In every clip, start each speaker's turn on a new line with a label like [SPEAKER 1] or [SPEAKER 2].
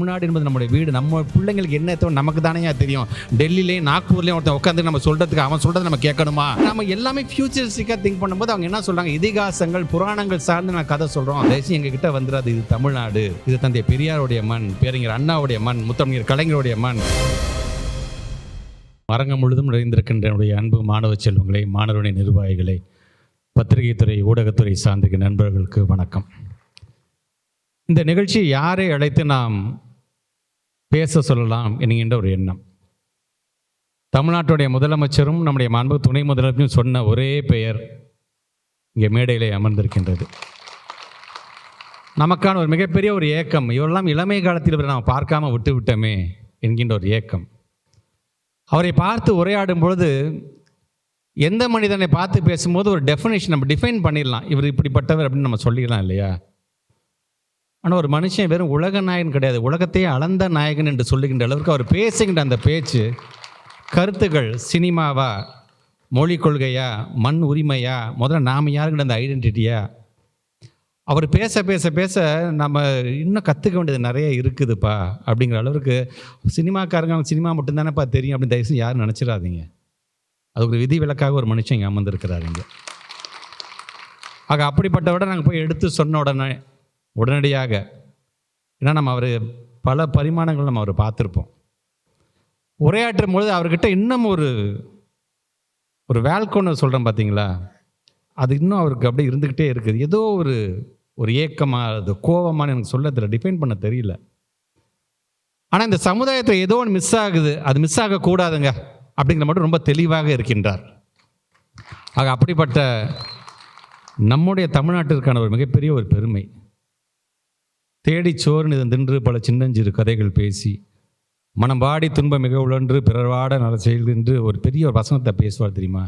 [SPEAKER 1] தமிழ்நாடு என்பது நம்முடைய வீடு. நம்ம பிள்ளைங்களுக்கு என்ன தேவை நமக்கு தானே தெரியும். டெல்லிலேயும் நாக்பூர்லேயும் ஒருத்தன் உட்காந்து நம்ம சொல்கிறதுக்கு அவன் சொல்கிறத நம்ம கேட்கணுமா? நம்ம எல்லாமே ஃபியூச்சரிஸ்டிக்காக திங்க் பண்ணும்போது அவங்க என்ன சொல்கிறாங்க இதிகாசங்கள் புராணங்கள் சார்ந்து நான் கதை சொல்கிறோம் தேசியம் எங்ககிட்ட வந்துடாது. இது தமிழ்நாடு. இது தந்தை பெரியாருடைய மண் பேரறிஞர் அண்ணாவுடைய மண் முத்தமிழர் கலைஞருடைய மண். மரங்கம் முழுதும் நிறைந்திருக்கின்ற என்னுடைய அன்பு மாணவ செல்வங்களை மாணவருடைய நிர்வாகிகளை பத்திரிகைத்துறை ஊடகத்துறை சார்ந்திருக்கிற நண்பர்களுக்கு வணக்கம். இந்த நிகழ்ச்சி யாரை அழைத்து நாம் பேச சொல்லலாம் என்கின்ற ஒரு எண்ணம். தமிழ்நாட்டுடைய முதலமைச்சரும் நம்முடைய மாண்பு துணை முதலமைச்சரும் சொன்ன ஒரே பெயர் இங்கே மேடையிலே அமர்ந்திருக்கின்றது. நமக்கான ஒரு மிகப்பெரிய ஒரு ஏக்கம் இவரெல்லாம் இளமை காலத்தில் இவரை நாம் பார்க்காம விட்டு விட்டோமே என்கின்ற ஒரு ஏக்கம். அவரை பார்த்து உரையாடும் பொழுது எந்த மனிதனை பார்த்து பேசும்போது ஒரு டெஃபினேஷன் நம்ம டிஃபைன் பண்ணிடலாம். இவர் இப்படிப்பட்டவர் அப்படின்னு நம்ம சொல்லிடலாம் இல்லையா? ஆனால் ஒரு மனுஷன் வெறும் உலக நாயகன் கிடையாது. உலகத்தையே அளந்த நாயகன் என்று சொல்லுகின்ற அளவுக்கு அவர் பேசுகின்ற அந்த பேச்சு கருத்துக்கள் சினிமாவா மொழி கொள்கையா மண் உரிமையா முதல்ல நாம் யாருங்கிற அந்த ஐடென்டிட்டியா அவர் பேச பேச பேச நம்ம இன்னும் கற்றுக்க வேண்டியது நிறைய இருக்குதுப்பா அப்படிங்கிற அளவுக்கு சினிமாக்காரங்க அவங்க சினிமா மட்டும்தானேப்பா தெரியும் அப்படின்னு தயவுசெய்து யாரும் நினச்சிடாதீங்க. அது ஒரு விதி விலக்காக ஒரு மனுஷன் இங்கே. அமர்ந்திருக்கிறாருங்க ஆக அப்படிப்பட்டவிட நாங்கள் போய் எடுத்து சொன்ன உடனே உடனடியாக. ஏன்னா நம்ம அவர் பல பரிமாணங்கள் நம்ம அவர் பார்த்துருப்போம். உரையாற்றும் பொழுது அவர்கிட்ட இன்னும் ஒரு ஒரு வேல்கோன்னு சொல்கிறேன் பார்த்தீங்களா அது இன்னும் அவருக்கு அப்படியே இருந்துக்கிட்டே இருக்குது. ஏதோ ஒரு ஒரு ஏக்கமாக அது கோபமானு எனக்கு சொல்ல தெரியல டிஃபைன் பண்ண தெரியல. ஆனால் இந்த சமுதாயத்தில் ஏதோ ஒன்று மிஸ் ஆகுது. அது மிஸ் ஆகக்கூடாதுங்க அப்படிங்கிற மட்டும் ரொம்ப தெளிவாக இருக்கின்றார். ஆக அப்படிப்பட்ட நம்முடைய தமிழ்நாட்டிற்கான ஒரு மிகப்பெரிய ஒரு பெருமை. தேடி சோர்ந்து இதன் தின்று பல சின்னஞ்சிறு கதைகள் பேசி மனம் வாடி துன்பம் மிக உழன்று பிறர்வாட நல செயல் என்று ஒரு பெரிய ஒரு வசனத்தை பேசுவார் தெரியுமா?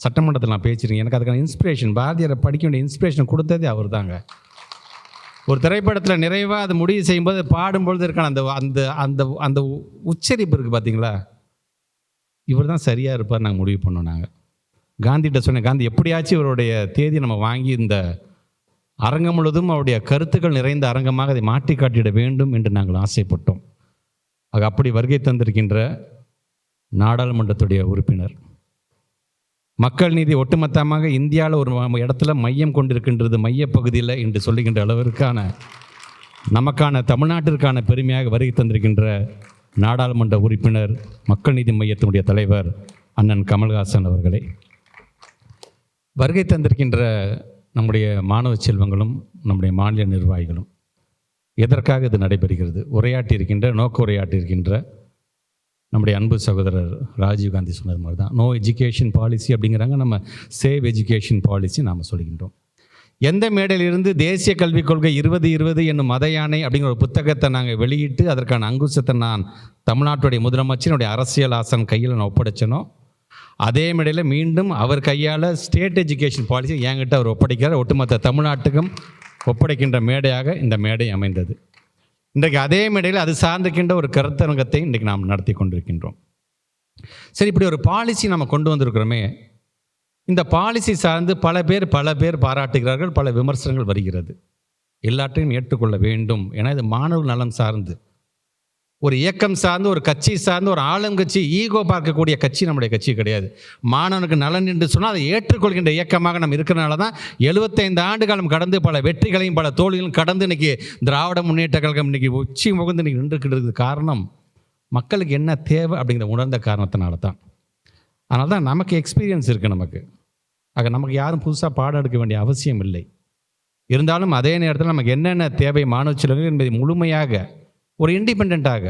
[SPEAKER 1] சட்டமன்றத்தில் நான் பேசியிருக்கேன் எனக்கு அதுக்கான இன்ஸ்பிரேஷன் பாரதியாரை படிக்க வேண்டிய இன்ஸ்பிரேஷன் கொடுத்ததே அவர் தாங்க ஒரு திரைப்படத்தில் நிறைவாக அது முடிவு செய்யும்போது பாடும்பொழுது இருக்கான அந்த அந்த அந்த அந்த உச்சரிப்பு இருக்குது பார்த்தீங்களா இவர் தான் சரியாக இருப்பார் நாங்கள் முடிவு பண்ணோம் நாங்கள் காந்திகிட்ட சொன்னேன் காந்தி எப்படியாச்சும் இவருடைய தேதி நம்ம வாங்கி இந்த அரங்கம் முழுவதும் அவருடைய கருத்துக்கள் நிறைந்த அரங்கமாக அதை மாற்றி காட்டிட வேண்டும் என்று நாங்கள் ஆசைப்பட்டோம். ஆக அப்படி வருகை தந்திருக்கின்ற நாடாளுமன்றத்துடைய உறுப்பினர். மக்கள் நீதி ஒட்டுமொத்தமாக இந்தியாவில் ஒரு இடத்துல மையம் கொண்டிருக்கின்றது மையப்பகுதியில் என்று சொல்லுகின்ற அளவிற்கான நமக்கான தமிழ்நாட்டிற்கான பெருமையாக வருகை தந்திருக்கின்ற நாடாளுமன்ற உறுப்பினர் மக்கள் நீதி மையத்தினுடைய தலைவர் அண்ணன் கமல்ஹாசன் அவர்களே. வருகை தந்திருக்கின்ற நம்முடைய மாணவ செல்வங்களும் நம்முடைய மாநில நிர்வாகிகளும் எதற்காக இது நடைபெறுகிறது? உரையாட்டி இருக்கின்ற நோக்க உரையாட்டி இருக்கின்ற நம்முடைய அன்பு சகோதரர் ராஜீவ்காந்தி சொன்னது மாதிரி தான். நோ எஜுகேஷன் பாலிசி அப்படிங்கிறாங்க. நம்ம சேவ் எஜுகேஷன் பாலிசி நாம் சொல்கின்றோம். எந்த மேடையிலிருந்து தேசிய கல்விக் கொள்கை இருபது இருபது என்னும் மத யானை அப்படிங்கிற ஒரு புத்தகத்தை நாங்கள் வெளியிட்டு அதற்கான அங்குசத்தை நான் தமிழ்நாட்டுடைய முதலமைச்சரினுடைய அரசியல் ஆசன் கையில் நான் ஒப்படைச்சனோ அதே மேடையில் மீண்டும் அவர் கையால் ஸ்டேட் எஜுகேஷன் பாலிசி என்கிட்ட அவர் ஒப்படைக்கிறார். ஒட்டுமொத்த தமிழ்நாட்டுக்கும் ஒப்படைக்கின்ற மேடையாக இந்த மேடை அமைந்தது. இன்றைக்கு அதே மேடையில் அது சார்ந்திருக்கின்ற ஒரு கருத்தரங்கத்தை இன்றைக்கு நாம் நடத்தி கொண்டிருக்கின்றோம். சரி இப்படி ஒரு பாலிசி நம்ம கொண்டு வந்திருக்கிறோமே இந்த பாலிசி சார்ந்து பல பேர் பல பேர் பாராட்டுகிறார்கள் பல விமர்சனங்கள் வருகிறது. எல்லாற்றையும் ஏற்றுக்கொள்ள வேண்டும். ஏன்னா இது மாணவர் நலம் சார்ந்து. ஒரு இயக்கம் சார்ந்து ஒரு கட்சி சார்ந்து ஒரு ஆளுங்கட்சி ஈகோ பார்க்கக்கூடிய கட்சி நம்முடைய கட்சி கிடையாது. மாணவனுக்கு நலன் என்று சொன்னால் அதை ஏற்றுக்கொள்கின்ற இயக்கமாக நம்ம இருக்கிறனால தான் எழுபத்தைந்து ஆண்டு காலம் கடந்து பல வெற்றிகளையும் பல தோல்விகளையும் கடந்து இன்னைக்கு திராவிட முன்னேற்ற கழகம் இன்னைக்கு உச்சி முகந்து இன்னைக்கு நின்றுக்கிட்டு காரணம் மக்களுக்கு என்ன தேவை அப்படிங்கிற உணர்ந்த காரணத்தினால தான். அதனால தான் நமக்கு எக்ஸ்பீரியன்ஸ் இருக்குது நமக்கு. ஆக நமக்கு யாரும் புதுசாக பாடம் எடுக்க வேண்டிய அவசியம் இல்லை. இருந்தாலும் அதே நேரத்தில் நமக்கு என்னென்ன தேவை மாணவ செல்வங்கள் என்பதை முழுமையாக ஒரு இண்டிபெண்ட்டாக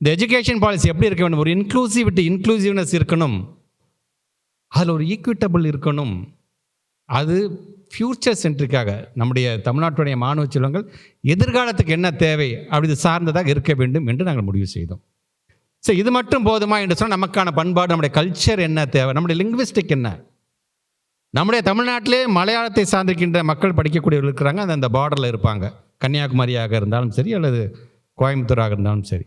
[SPEAKER 1] இந்த எஜுகேஷன் பாலிசி எப்படி இருக்க வேண்டும்? ஒரு இன்க்ளூசிவிட்டி இன்க்ளூசிவ்னஸ் இருக்கணும். அதில் ஒரு ஈக்விட்டபிள் இருக்கணும். அது ஃப்யூச்சர் சென்ட்ரிக்காக நம்முடைய தமிழ்நாட்டுடைய மாணவ செல்வங்கள் எதிர்காலத்துக்கு என்ன தேவை அப்படி இது சார்ந்ததாக இருக்க வேண்டும் என்று நாங்கள் முடிவு செய்தோம். சரி இது மட்டும் போதுமா என்று சொன்னால் நமக்கான பண்பாடு நம்முடைய கல்ச்சர் என்ன தேவை? நம்முடைய லிங்குவிஸ்டிக் என்ன? நம்முடைய தமிழ்நாட்டிலே மலையாளத்தை சார்ந்திருக்கின்ற மக்கள் படிக்கக்கூடியவர்கள் இருக்கிறாங்க. அந்த அந்த பார்டரில் இருப்பாங்க. கன்னியாகுமரியாக இருந்தாலும் சரி அல்லது கோயம்புத்தூராக இருந்தாலும் சரி.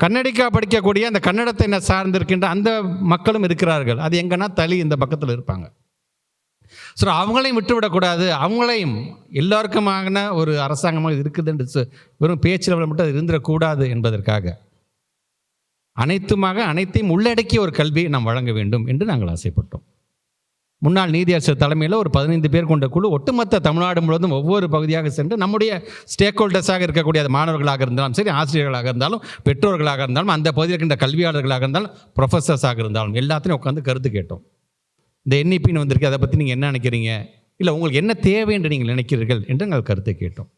[SPEAKER 1] கன்னடிக்கா படிக்கக்கூடிய அந்த கன்னடத்தை என்ன சார்ந்திருக்கின்ற அந்த மக்களும் இருக்கிறார்கள். அது எங்கன்னா தளி இந்த பக்கத்தில் இருப்பாங்க. ஸோ அவங்களையும் விட்டுவிடக்கூடாது அவங்களையும் எல்லோருக்குமான ஒரு அரசாங்கமாக இருக்குது என்று வெறும் பேச்சில் மட்டும் அது இருந்துடக்கூடாது என்பதற்காக. அனைத்துமாக அனைத்தையும் உள்ளடக்கிய ஒரு கல்வியை நாம் வழங்க வேண்டும் என்று நாங்கள் ஆசைப்பட்டோம். முன்னாள் நீதியரசர் தலைமையில் ஒரு பதினைந்து பேர் கொண்ட குழு ஒட்டுமொத்த தமிழ்நாடு முழுவதும் ஒவ்வொரு பகுதியாக சென்று நம்முடைய ஸ்டேக் ஹோல்டர்ஸாக இருக்கக்கூடிய அது மாணவர்களாக இருந்தாலும் சரி ஆசிரியர்களாக இருந்தாலும் பெற்றோர்களாக இருந்தாலும் அந்த பகுதியில் இருக்கின்ற கல்வியாளர்களாக இருந்தாலும் ப்ரொஃபஸர்ஸாக இருந்தாலும் எல்லாத்தையும் உட்காந்து கருத்து கேட்டோம். இந்த என்இபின்னு வந்திருக்கு அதை பற்றி நீங்கள் என்ன நினைக்கிறீங்க? இல்லை உங்களுக்கு என்ன தேவை என்று நீங்கள் நினைக்கிறீர்கள் என்று நாங்கள் கருத்தை கேட்டோம்.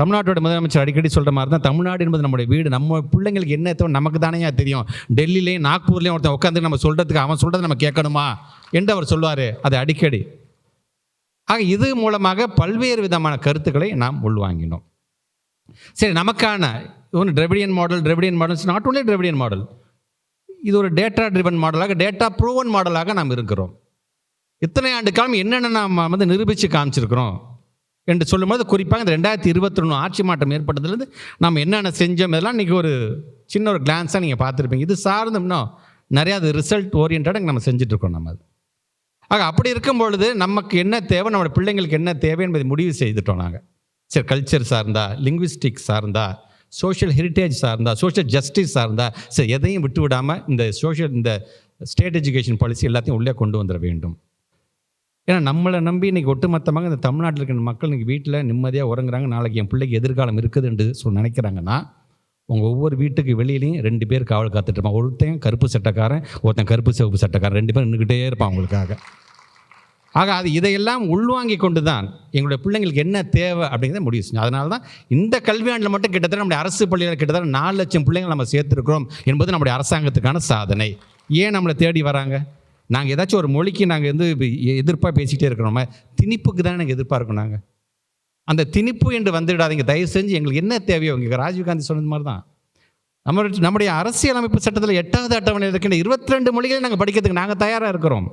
[SPEAKER 1] தமிழ்நாட்டோட முதலமைச்சர் அடிக்கடி சொல்கிற மாதிரி தான் தமிழ்நாடு என்பது நம்முடைய வீடு. நம்ம பிள்ளைங்களுக்கு என்ன தேவை நமக்கு தானே தெரியும். டெல்லியிலையும் நாக்பூர்லேயும் ஒருத்தன் உட்காந்து நம்ம சொல்கிறதுக்கு அவன் சொல்கிறத நம்ம கேட்கணுமா? என்று அவர் சொல்லுவார் அது அடிக்கடி. ஆக இது மூலமாக பல்வேறு விதமான கருத்துக்களை நாம் உள்வாங்கினோம். சரி நமக்கான ஒன்று Dravidian model Dravidian models not only Dravidian model இது ஒரு டேட்டா ட்ரிவன் மாடலாக டேட்டா ப்ரூவன் மாடலாக நாம் இருக்கிறோம். இத்தனை ஆண்டு காலம் என்னென்ன நாம் வந்து நிரூபித்து காமிச்சிருக்கிறோம்? என்று சொல்லும்போது குறிப்பாக இந்த ரெண்டாயிரத்தி இருபத்தொன்று ஆட்சி மாற்றம் ஏற்பட்டதுலேருந்து நம்ம என்னென்ன செஞ்சோம் இதெல்லாம் இன்றைக்கி ஒரு சின்ன ஒரு கிளான்ஸாக நீங்கள் பார்த்துருப்பீங்க. இது சார்ந்து இன்னும் நிறையா அது ரிசல்ட் ஓரியன்டாக நம்ம செஞ்சுட்ருக்கோம் நம்ம அது. ஆக அப்படி இருக்கும் பொழுது நமக்கு என்ன தேவை நம்மளோட பிள்ளைங்களுக்கு என்ன தேவை என்பதை முடிவு செய்துட்டோம் நாங்கள் சரி கல்ச்சர் சார்ந்தா லிங்குவிஸ்டிக் சார்ந்தா சோஷியல் ஹெரிட்டேஜ் சார்ந்தா சோஷியல் ஜஸ்டிஸ் சார்ந்தா சரி எதையும் விட்டு விடாமல் இந்த சோஷியல் இந்த ஸ்டேட் எஜுகேஷன் பாலிசி எல்லாத்தையும் உள்ளே கொண்டு வந்துட வேண்டும். ஏன்னா நம்மளை நம்பி இன்றைக்கி ஒட்டுமொத்தமாக இந்த தமிழ்நாட்டில் இருக்கிற மக்கள் இன்றைக்கி வீட்டில் நிம்மதியாக உறங்குறாங்க. நாளைக்கு என் பிள்ளைக்கு எதிர்காலம் இருக்குது என்று சொல்லி நினைக்கிறாங்கன்னா உங்கள் ஒவ்வொரு வீட்டுக்கு வெளியிலையும் ரெண்டு பேர் காவல் காத்துட்டுருப்போம் ஒருத்தன் கருப்பு சட்டக்காரன் ஒருத்தன் கருப்பு சிவப்பு சட்டக்காரன். ரெண்டு பேரும் நின்றுக்கிட்டே இருப்பான் அவங்களுக்காக. ஆக அது இதையெல்லாம் உள்வாங்கி கொண்டு தான் எங்களுடைய பிள்ளைங்களுக்கு என்ன தேவை அப்படிங்கிறத முடிவு செஞ்சோம். அதனால தான் இந்த கல்வியாண்டில் மட்டும் கிட்டத்தட்ட நம்முடைய அரசு பள்ளியில் கிட்டத்தட்ட நாலு லட்சம் பிள்ளைங்களை நம்ம சேர்த்துருக்கிறோம் என்பது நம்முடைய அரசாங்கத்துக்கான சாதனை. ஏன் நம்மளை தேடி வராங்க? நாங்கள் ஏதாச்சும் ஒரு மொழிக்கு நாங்கள் வந்து எதிர்ப்பாக பேசிக்கிட்டே இருக்கிறோமே. திணிப்புக்கு தானே நாங்கள் எதிர்ப்பாக இருக்கோம் நாங்கள் அந்த திணிப்பு என்று வந்துவிடாதீங்க. தயவு செஞ்சு எங்களுக்கு என்ன தேவையோ இங்கே ராஜீவ்காந்தி சொன்னது மாதிரி தான் நம்ம நம்முடைய அரசியலமைப்பு சட்டத்தில் எட்டாவது அட்டவணை இருக்கின்ற இருபத்தி ரெண்டு மொழிகளை நாங்கள் படிக்கிறதுக்கு நாங்கள் தயாராக இருக்கிறோம்.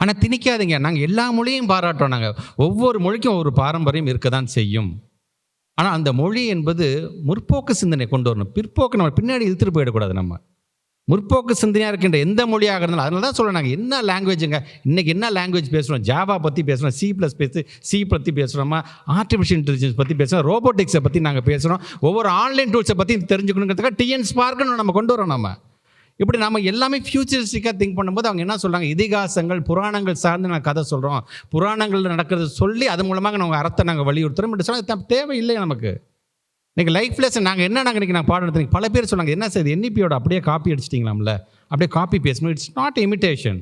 [SPEAKER 1] ஆனால் திணிக்காதீங்க. நாங்கள் எல்லா மொழியும் பாராட்டுறோம் நாங்கள் ஒவ்வொரு மொழிக்கும் ஒரு பாரம்பரியம் இருக்க தான் செய்யும். ஆனால் அந்த மொழி என்பது முற்போக்கு சிந்தனை கொண்டு வரணும். பிற்போக்கு நம்ம பின்னாடி இழுத்துட்டு போயிடக்கூடாது நம்ம. முற்போக்கு சிந்தனையாக இருக்கின்ற எந்த மொழியாக இருந்தாலும் அதனால தான் சொல்கிறேன் நாங்கள் என்ன லாங்குவேஜுங்க இன்றைக்கி என்ன லாங்குவேஜ் பேசுகிறோம் ஜாவா பற்றி பேசுகிறோம் சி ப்ளஸ் பேசு சி பற்றி பேசுகிறோமா ஆர்டிஃபிஷியல் இன்டெலிஜென்ஸ் பற்றி பேசுகிறோம் ரோபோட்டிக்ஸை பற்றி நாங்கள் பேசுகிறோம் ஒவ்வொரு ஆன்லைன் டூல்ஸை பற்றி தெரிஞ்சுக்கணுங்கிறதுக்காக டிஎன் ஸ்பார்க்குன்னு நம்ம கொண்டு வரோம் நம்ம இப்படி நம்ம எல்லாமே ஃபியூச்சரிஸ்டிக்காக திங்க் பண்ணும்போது அவங்க என்ன சொல்கிறாங்க இதிகாசங்கள் புராணங்கள் சார்ந்து நாங்கள் கதை சொல்கிறோம் புராணங்களில் நடக்கிறது சொல்லி அது மூலமாக நாங்கள் அறத்தை நாங்கள் வலியுறுத்துகிறோம் சொன்னால் தேவையில்லை நமக்கு. இன்றைக்கி லைஃப் லெசன் நாங்கள் என்ன நாங்கள் இன்றைக்கி நாங்கள் பாடம் எடுத்துங்க பல பேர் சொன்னாங்க என்ன சார் என்இபியோட அப்படியே காப்பி அடிச்சிட்டிங்களாம்ல? அப்படியே காப்பி பேசணும் it's not imitation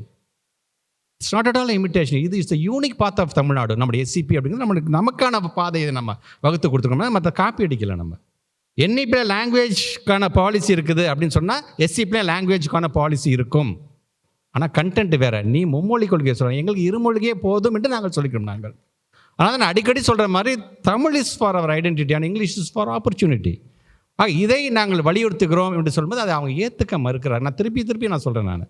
[SPEAKER 1] it's not at all imitation இது is the unique path of Tamil Nadu நம்முடைய எஸ்சிபி அப்படிங்கிறது நம்மளுக்கு நமக்கான பாதையை நம்ம வகுத்து கொடுத்துருக்கோம்னா மற்ற காப்பி அடிக்கல நம்ம. என்இபியில் லாங்குவேஜ்க்கான பாலிசி இருக்குது அப்படின்னு சொன்னால் எஸ்சிபியில் லாங்குவேஜ்க்கான பாலிசி இருக்கும். ஆனால் கண்டென்ட் வேறு. நீ மும்மொழி கொள்கையை சொல்கிறோம் எங்களுக்கு இருமொழியே போதும் என்று நாங்கள் சொல்லிக்கிறோம் நாங்கள். ஆனால் நான் அடிக்கடி சொல்கிற மாதிரி Tamil is for our identity and English is for opportunity ஆக இதை நாங்கள் வலியுறுத்துகிறோம் என்று சொல்லும்போது அதை அவங்க ஏற்றுக்க மறுக்கிறார். நான் திருப்பி திருப்பி நான் சொல்கிறேன் நான்.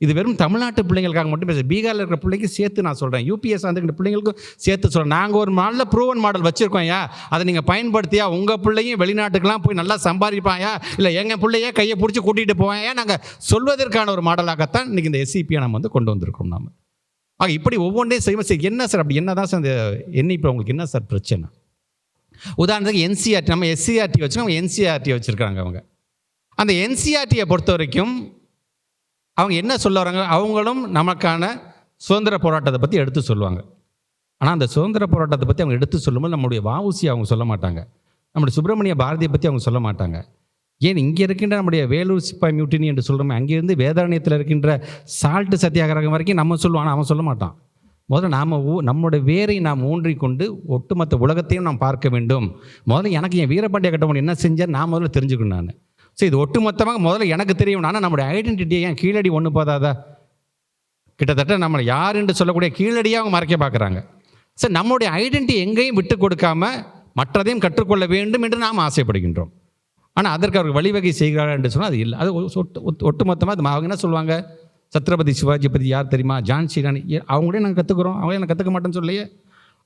[SPEAKER 1] இது வெறும் தமிழ்நாட்டு பிள்ளைங்களுக்காக மட்டும் பேச பீகாரில் இருக்கிற பிள்ளைக்கு சேர்த்து நான் சொல்கிறேன் யூபிஎஸ் அந்த பிள்ளைங்களுக்கும் சேர்த்து சொல்கிறேன் நாங்கள் ஒரு நல்ல ப்ரூவன் மாடல் வச்சுருக்கோம் ஐயா. அதை நீங்கள் பயன்படுத்தியா உங்கள் பிள்ளையும் வெளிநாட்டுக்கெல்லாம் போய் நல்லா சம்பாதிப்பாயா இல்லை எங்கள் பிள்ளையே கையை பிடிச்சி கூட்டிகிட்டு போவாயா நாங்கள் சொல்வதற்கான ஒரு மாடலாகத்தான் இன்றைக்கி இந்த எஸ்சிபியை நம்ம வந்து கொண்டு வந்திருக்கோம் நாம். ஆக இப்படி ஒவ்வொன்றையும் செய்வோம் சரி என்ன சார் அப்படி? என்ன தான் சார் இந்த இப்போ உங்களுக்கு என்ன சார் பிரச்சனை? உதாரணத்துக்கு என்சிஆர்டி நம்ம எஸ்சிஆர்டி வச்சு அவங்க என்சிஆர்டி வச்சுருக்காங்க அவங்க. அந்த என்சிஆர்டியை பொறுத்த வரைக்கும் அவங்க என்ன சொல்ல வராங்க? அவங்களும் நமக்கான சுதந்திர போராட்டத்தை பற்றி எடுத்து சொல்லுவாங்க. ஆனால் அந்த சுதந்திர போராட்டத்தை பற்றி அவங்க எடுத்து சொல்லும்போது நம்முடைய வாவுசி அவங்க சொல்ல மாட்டாங்க. நம்முடைய சுப்பிரமணிய பாரதியை பற்றி அவங்க சொல்ல மாட்டாங்க. ஏன் இங்கே இருக்கின்ற நம்முடைய வேலூர் சிப்பாய் மியூட்டினி என்று சொல்கிறோமே அங்கேருந்து வேதாரண்யத்தில் இருக்கின்ற சால்ட்டு சத்தியாகிரகம் வரைக்கும் நம்ம சொல்லுவோம் ஆனால் அவன் சொல்ல மாட்டான். முதல்ல நாம் நம்முடைய வேரை நாம் ஊன்றிக்கொண்டு ஒட்டுமொத்த உலகத்தையும் நாம் பார்க்க வேண்டும். முதல்ல எனக்கு என் வீரபாண்டிய கட்டமணி என்ன செஞ்சால் நான் முதல்ல தெரிஞ்சுக்கணும் நான். ஸோ இது ஒட்டுமொத்தமாக முதல்ல எனக்கு தெரியும் ஆனால் நம்முடைய ஐடென்டிட்டியை ஏன் கீழடி ஒன்று போதாதா? கிட்டத்தட்ட நம்மளை யார் என்று சொல்லக்கூடிய கீழடியாக அவங்க மறைக்க பார்க்குறாங்க. சார் நம்முடைய ஐடென்டிட்டி எங்கேயும் விட்டு கொடுக்காம மற்றதையும் கற்றுக்கொள்ள வேண்டும் என்று நாம் ஆசைப்படுகின்றோம். ஆனால் அதற்கு அவர்கள் வழிவகை செய்கிறார்கள் என்று சொன்னால் அது இல்லை. அது ஒட்டு ஒட்டுமொத்தமாக அது அவங்க என்ன சொல்லுவாங்க? சத்ரபதி சிவாஜி பற்றி யார் தெரியுமா? ஜான்சி ராணி அவங்களே நாங்கள் கற்றுக்குறோம் அவங்க நான் கற்றுக்க மாட்டேன்னு சொல்லையே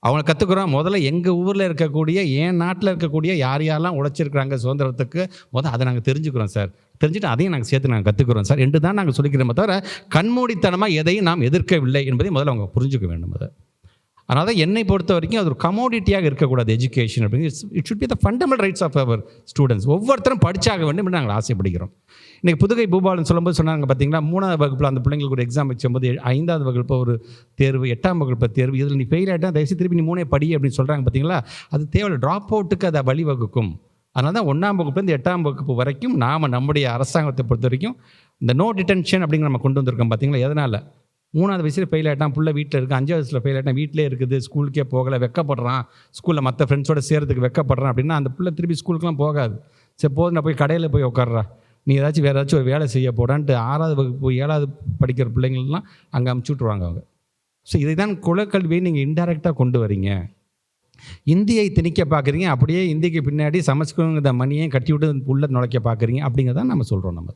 [SPEAKER 1] அவங்க கற்றுக்குறோம் முதல்ல எங்கள் ஊரில் இருக்கக்கூடிய என் நாட்டில் இருக்கக்கூடிய யார் யாரெல்லாம் உழைச்சிருக்கிறாங்க சுதந்திரத்துக்கு முதல் அதை நாங்கள் தெரிஞ்சுக்கிறோம் சார். தெரிஞ்சுட்டு அதையும் நாங்கள் சேர்த்து நாங்கள் கற்றுக்குறோம் சார். என்று தான் நாங்கள் சொல்லிக்கிறோமே தவிர கண்மூடித்தனமாக எதையும் நாம் எதிர்க்கவில்லை என்பதை முதல்ல அவங்க புரிஞ்சுக்க வேண்டும் அதை. அதனால் தான் என்னை பொறுத்த வரைக்கும் அது ஒரு கமோடிட்டியாக இருக்கக்கூடாது எஜுகேஷன் அப்படிங்கிறது. It should be the fundamental rights of our students ஒவ்வொருத்தரும் படித்தாக வேண்டும் நாங்கள் ஆசைப்படுகிறோம். இன்றைக்கி புதுகை பூபாலன் சொல்லும்போது சொன்னாங்க பார்த்தீங்களா? மூணாவது வகுப்பில் அந்த பிள்ளைங்களுக்கு ஒரு எக்ஸாம் வச்சும்போது ஐந்தாவது வகுப்பு ஒரு தேர்வு எட்டாம் வகுப்பு தேர்வு இதில் நீ ஃபெயில் ஆகிட்டா தயவுசெய்து திருப்பி நீ மூணே படி அப்படின்னு சொல்கிறாங்க பார்த்தீங்களா? அது தேவையில்லை. ட்ராப் அவுட்டுக்கு அதை வழிவகுக்கும். அதனால தான் ஒன்றாம் வகுப்புலேருந்து எட்டாம் வகுப்பு வரைக்கும் நாம் நம்முடைய அரசாங்கத்தை பொறுத்த வரைக்கும் இந்த நோ டிடென்ஷன் அப்படிங்கிற நம்ம கொண்டு வந்திருக்கோம் பார்த்தீங்களா? எதனால்? மூணாவது வயசில் ஃபெயில் ஆகிட்டான் புள்ள வீட்டில் இருக்குது அஞ்சாவது வயசில் ஃபெயில் ஆகிட்டான் வீட்டிலே இருக்குது ஸ்கூலுக்கே போகலை வெக்கப்படுறான். ஸ்கூலில் மற்ற ஃப்ரெண்ட்ஸோட சேர்றதுக்கு வெக்கப்படுறான் அப்படின்னா அந்த பிள்ளை திருப்பி ஸ்கூலுக்குலாம் போகாது. சரி போது நான் போய் கடையில் போய் உட்காடுறா நீ ஏதாச்சும் வேறு ஏதாச்சும் ஒரு வேலை செய்ய போடான்ட்டு ஆறாவது வகுப்பு ஏழாவது படிக்கிற பிள்ளைங்கள்லாம் அங்கே அமுச்சு விட்ருவாங்க அவங்க. ஸோ இதை தான் குலக்கல்வியை நீங்கள் இன்டெரக்டாக கொண்டு வரீங்க. இந்தியை திணிக்க பார்க்குறீங்க அப்படியே இந்திக்கு பின்னாடி சமஸ்கிருத மணியை கட்டி விட்டு உள்ளே நுழைக்க பார்க்குறீங்க அப்படிங்கிறத நம்ம சொல்கிறோம் நம்ம.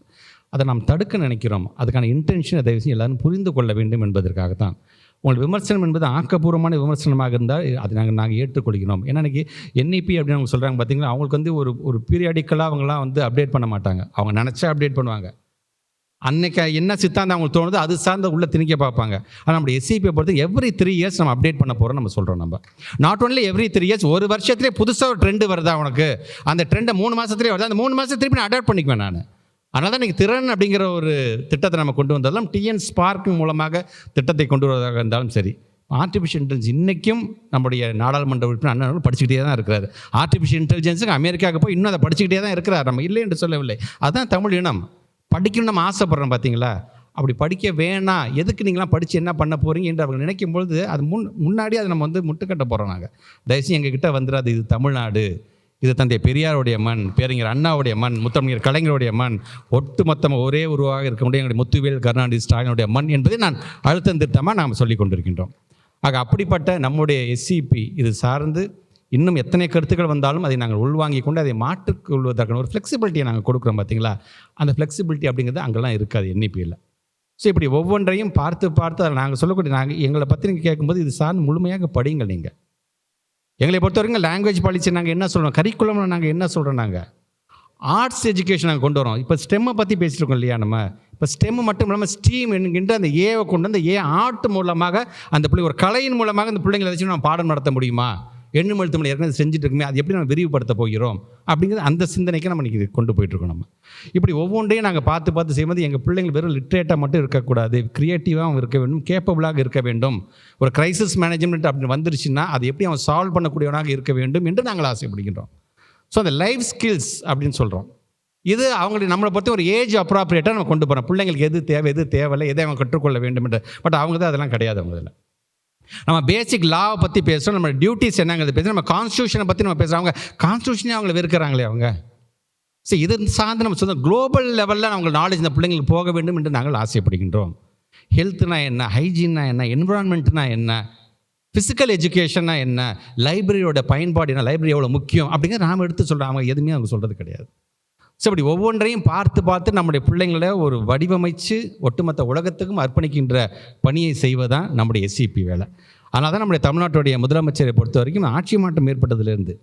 [SPEAKER 1] அதை நாம் தடுக்க நினைக்கிறோம். அதுக்கான இன்டென்ஷன் தயவு செய்து எல்லாரும் புரிந்து கொள்ள வேண்டும் என்பதற்காகத்தான். உங்கள் விமர்சனம் என்பது ஆக்கப்பூர்வமான விமர்சனமாக இருந்தால் அதை நாங்கள் நாங்கள் ஏற்றுக்கொள்கிறோம். ஏன்னா இன்றைக்கி என்இபி அப்படின்னு அவங்க சொல்கிறாங்க பார்த்தீங்களா அவங்களுக்கு வந்து ஒரு ஒரு பீரியாடிக்கலாக அவங்களாம் வந்து அப்டேட் பண்ண மாட்டாங்க. அவங்க நினச்சா அப்டேட் பண்ணுவாங்க. அன்னைக்கு என்ன சித்தாந்தம் அவங்களுக்கு தோணுதோ அது சார்ந்த உள்ள திணிக்க பார்ப்பாங்க. ஆனால் நம்ம எஸ்சிபியை பொறுத்து எவ்ரி த்ரீ இயர்ஸ் நம்ம அப்டேட் பண்ண போகிறோம் நம்ம சொல்கிறோம் நம்ம. Not only every three years ஒரு வருஷத்துலேயே புதுசாக ஒரு ட்ரெண்டு வருதா உனக்கு? அந்த ட்ரெண்டை மூணு மாதத்துலேயே வருதா? அந்த மூணு மாதம் திருப்பி நான் அடாப்ட் பண்ணிக்குவேன் நான். அதனால தான் இன்றைக்கி திறன் அப்படிங்கிற ஒரு திட்டத்தை நம்ம கொண்டு வந்தாலும் டிஎன் ஸ்பார்க் மூலமாக திட்டத்தை கொண்டு வருவதாக இருந்தாலும் சரி ஆர்டிஃபிஷியல் இன்டெலிஜென்ஸ் இன்றைக்கும் நம்முடைய நாடாளுமன்ற உறுப்பினர் அண்ணன் படிச்சுக்கிட்டே தான் இருக்கிறார். ஆர்டிஃபிஷியல் இன்டெலிஜென்ஸுக்கு அமெரிக்காவுக்கு போய் இன்னும் அதை படிச்சுக்கிட்டே தான் இருக்கிறார். நம்ம இல்லை என்று சொல்லவில்லை. அதுதான் தமிழ் இனம். படிக்கணும்னு நம்ம ஆசைப்படுறோம் பார்த்தீங்களா? அப்படி படிக்க வேணாம். எதுக்கு நீங்களாம் படித்து என்ன பண்ண போகிறீங்க என்று அவங்க நினைக்கும் பொழுது அது முன் முன்னாடி அதை நம்ம வந்து முட்டுக்கட்ட போகிறோம் நாங்கள் தயவுசெய்து எங்ககிட்ட வந்துடாது இது தமிழ்நாடு. இது தந்தை பெரியாருடைய மண் பேரறிஞர் அண்ணாவுடைய மண் முத்தமிழர் கலைஞருடைய மண் ஒட்டுமொத்தமாக ஒரே உருவாக இருக்க முடியும். எங்களுடைய முத்துவேல் கருணாநிதி ஸ்டாலினுடைய மண் என்பதை நான் அழுத்தம் திருத்தமாக நாம் சொல்லிக் கொண்டிருக்கின்றோம். ஆக அப்படிப்பட்ட நம்முடைய எஸ்சிபி இது சார்ந்து இன்னும் எத்தனை கருத்துக்கள் வந்தாலும் அதை நாங்கள் உள்வாங்கி கொண்டு அதை மாற்றிக்கொள்வதற்கான ஒரு ஃப்ளெக்சிபிலிட்டியை நாங்கள் கொடுக்குறோம் பார்த்தீங்களா அந்த ஃப்ளெக்சிபிலிட்டி அப்படிங்கிறது அங்கெல்லாம் இருக்காது என்இபியில் ஸோ இப்படி ஒவ்வொன்றையும் பார்த்து பார்த்து அதை நாங்கள் சொல்லக்கூடிய நாங்கள் எங்களை பற்றி நீங்கள் கேட்கும்போது இது சார்ந்து முழுமையாக படியுங்கள் நீங்கள் எங்களை பொறுத்த வரைக்கும் லாங்குவேஜ் பாலிசி நாங்கள் என்ன சொல்கிறோம் கரிக்குலமில் நாங்கள் என்ன சொல்கிறோம் நாங்கள் ஆர்ட்ஸ் எஜுகேஷன் நாங்கள் கொண்டு வரோம். இப்போ ஸ்டெம்மை பற்றி பேசிட்டு இருக்கோம் இல்லையா நம்ம? இப்போ ஸ்டெம் மட்டும் இல்லாமல் ஸ்டீம் என்கின்ற அந்த ஏவை கொண்டு வந்து ஏ ஆர்ட் மூலமாக அந்த பிள்ளை ஒரு கலையின் மூலமாக அந்த பிள்ளைங்களை வச்சு நம்ம பாடம் நடத்த முடியுமா? எண்ணும் எழுத்து ஏற்கனவே செஞ்சுட்டு இருக்குமே அது எப்படி நம்ம விரிவுபடுத்த போகிறோம் அப்படிங்கிறது அந்த சிந்தனைக்கு நம்ம இன்றைக்கி கொண்டு போயிட்டுருக்கோம் நம்ம. இப்படி ஒவ்வொன்றையும் நாங்கள் பார்த்து பார்த்து செய்யும்போது எங்கள் பிள்ளைங்கள் வெறும் லிட்ரேட்டாக மட்டும் இருக்கக்கூடாது க்ரியேட்டிவாகவும் இருக்க வேண்டும் கேப்பபிளாக இருக்க வேண்டும். ஒரு கிரைசிஸ் மேனேஜ்மெண்ட் அப்படின்னு வந்துருச்சுன்னா அது எப்படி அவன் சால்வ் பண்ணக்கூடியவனாக இருக்க வேண்டும் என்று நாங்கள் ஆசைப்படுகின்றோம். ஸோ அந்த லைஃப் ஸ்கில்ஸ் அப்படின்னு சொல்கிறோம் இது அவங்களுக்கு நம்மளை பொறுத்த ஒரு ஏஜ் அப்ராப்ரியேட்டாக நம்ம கொண்டு போகிறோம் பிள்ளைங்களுக்கு எது தேவை எது தேவையில்லை எதை அவங்க கற்றுக்கொள்ள வேண்டும் என்று. பட் அவங்க தான் அதெல்லாம் கிடையாது அவங்க இதில் நம்ம பேசிக் லாவை பற்றி பேசுகிறோம் நம்ம டியூட்டிஸ் என்னங்கிறது பேசுகிறோம் நம்ம கான்ஸ்டியூஷனை பற்றி நம்ம பேசுகிறோம் அவங்க கான்ஸ்டியூஷனே அவங்கள வெறுக்கிறாங்களே அவங்க. சரி இது சார்ந்து நம்ம சொந்த குளோபல் லெவலில் அவங்க நாலேஜ் இந்த பிள்ளைங்களுக்கு போக வேண்டும் என்று நாங்கள் ஆசைப்படுகின்றோம். ஹெல்த்னா என்ன? ஹைஜீன்னா என்ன? என்விரான்மெண்ட்னா என்ன? ஃபிசிக்கல் எஜுகேஷன்னா என்ன? லைப்ரரியோட பயன்பாடு என்ன? லைப்ரரி எவ்வளோ முக்கியம்? அப்படிங்கிறத நாம் எடுத்து சொல்கிறோம் அவங்க எதுவுமே அவங்க சொல்கிறது கிடையாது. ஸோ இப்படி ஒவ்வொன்றையும் பார்த்து பார்த்து நம்முடைய பிள்ளைங்களை ஒரு வடிவமைச்சு ஒட்டுமொத்த உலகத்துக்கும் அர்ப்பணிக்கின்ற பணியை செய்வதுதான் நம்முடைய எஸ்சிபி வேலை. அதனால தான் நம்முடைய தமிழ்நாட்டுடைய முதலமைச்சரை பொறுத்த வரைக்கும் ஆட்சி மாற்றம் ஏற்பட்டதுலேருந்து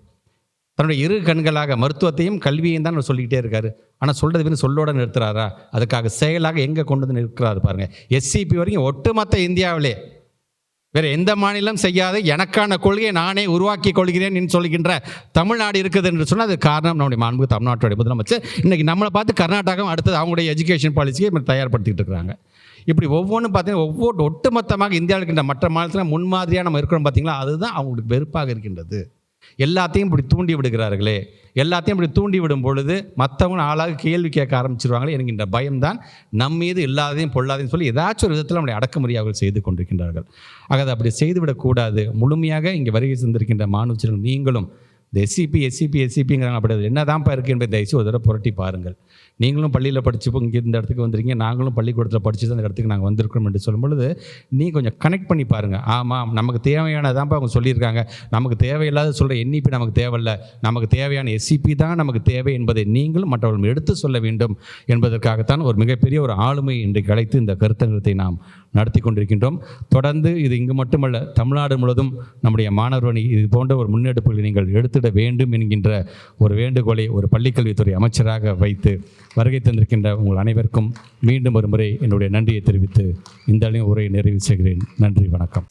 [SPEAKER 1] தன்னுடைய இரு கண்களாக மருத்துவத்தையும் கல்வியையும் தான் அவர் சொல்லிக்கிட்டே இருக்காரு. ஆனால் சொல்கிறது வந்து சொல்லோட நிறுத்துறாரா? அதுக்காக செயலாக எங்கே கொண்டு வந்து நிற்கிறாரு பாருங்கள் எஸ்சிபி வரைக்கும் ஒட்டுமொத்த இந்தியாவிலே வேறு எந்த மாநிலம் செய்யாத எனக்கான கொள்கையை நானே உருவாக்கி கொள்கிறேன் என்று சொல்கின்ற தமிழ்நாடு இருக்குது என்று சொன்னால் அது காரணம் நம்முடைய மாண்பு தமிழ்நாட்டுடைய முதலமைச்சர். இன்றைக்கி நம்மளை பார்த்து கர்நாடகம் அடுத்தது அவங்களுடைய எஜுகேஷன் பாலிசியை இப்ப தயார்படுத்திட்டு இருக்கிறாங்க. இப்படி ஒவ்வொன்றும் பார்த்தீங்கன்னா ஒவ்வொரு ஒட்டுமொத்தமாக இந்தியாவில் இருக்கின்ற மற்ற மாநிலத்தில் முன்மாதிரியாக நம்ம இருக்கிறோம் பார்த்தீங்களா? அதுதான் அவங்களுக்கு வெறுப்பாக இருக்கின்றது. எல்லாத்தையும் இப்படி தூண்டி விடுகிறார்களே. எல்லாத்தையும் இப்படி தூண்டி விடும் பொழுது மற்றவங்க ஆளாக கேள்வி கேட்க ஆரம்பிச்சிருவாங்களே என்கின்ற பயம்தான். நம் மீது இல்லாதையும் பொல்லாதையும் சொல்லி ஏதாச்சும் ஒரு விதத்தில் நம்முடைய அடக்குமுறை அவர்கள் செய்து கொண்டிருக்கின்றார்கள். ஆக அதை அப்படி செய்துவிடக்கூடாது முழுமையாக இங்கே வருகை தந்திருக்கின்ற மாணவர்கள் நீங்களும் இந்த எஸ்சிபி எஸ்சிபி எஸ்சிபிங்கிறாங்க அப்படி அது என்னதான்ப்பா இருக்குது என்பதை தயவுசு ஒரு தடவை புரட்டி பாருங்கள். நீங்களும் பள்ளியில் படித்து இப்போ இங்கே இந்த இடத்துக்கு வந்திருக்கீங்க. நாங்களும் பள்ளிக்கூடத்தில் படிச்சு தான் இந்த இடத்துக்கு நாங்கள் வந்திருக்கோம் என்று சொல்லும்பொழுது நீ கொஞ்சம் கனெக்ட் பண்ணி பாருங்கள் ஆமாம் நமக்கு தேவையானதான்ப்பா அவங்க சொல்லியிருக்காங்க. நமக்கு தேவையில்லாத சொல்கிற என்இபி நமக்கு தேவையில்ல. நமக்கு தேவையான எஸ்சிபி தான் நமக்கு தேவை என்பதை நீங்களும் மற்றவர்களும் எடுத்து சொல்ல வேண்டும் என்பதற்காகத்தான் ஒரு மிகப்பெரிய ஒரு ஆளுமை இன்றைக்கு அழைத்து இந்த கருத்தங்கத்தை நாம் நடத்தி கொண்டிருக்கின்றோம். தொடர்ந்து இது இங்கு மட்டுமல்ல தமிழ்நாடு முழுவதும் நம்முடைய மாணவர் இது போன்ற ஒரு முன்னெடுப்புகளை நீங்கள் எடுத்து எடுத்திட வேண்டும் என்கின்ற ஒரு வேண்டுகோளை ஒரு பள்ளிக்கல்வித்துறை அமைச்சராக வைத்து வருகை தந்திருக்கின்ற உங்கள் அனைவருக்கும் மீண்டும் ஒரு முறை என்னுடைய நன்றியை தெரிவித்து இந்த உரையை நிறைவு செய்கிறேன். நன்றி வணக்கம்.